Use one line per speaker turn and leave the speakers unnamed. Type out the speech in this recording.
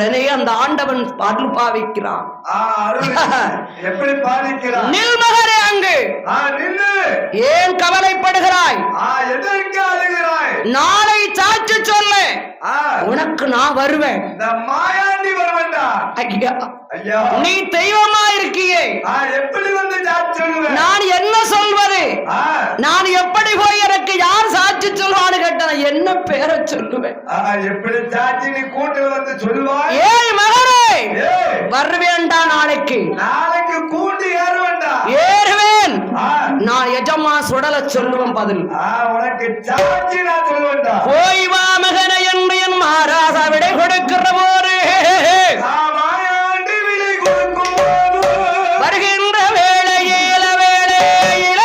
உடனே அந்த ஆண்டவன் அருள் பாவிக்கிறான்.
எப்படி பாதிக்கிறார்
நில் மகரே அங்கு. ஏன் கவலைப்படுகிறாய்? நாளை சாட்சி சொல்லு. உனக்கு நான் வருவேன்.
மாயாண்டி வருவண்டா?
ஐயா. நீ தெய்வமா இருக்கியே.
ஆ, எப்படி வந்து
நான் என்ன சொல்வது? நான் எப்படி போய் பேரை சொல்லுவேன்.
ஆனா எப்படி சாட்சி நீ கூட்டு வந்து சொல்லுவாய்?
ஏய்
மகனே!
வருவேண்டா நாளைக்கு.
நாளைக்கு கூண்டு ஏறுவேண்டா.
ஏறுவேன். நான் எஜமா சுடல சொல்லுவேன் பதில்.
உனக்கு சாட்சி நான் சொல்லுவேண்டா.
போய் வா மகனை என்று என் விடை கொடுக்கிற போது. வருகின்ற வேளையில வேளையில.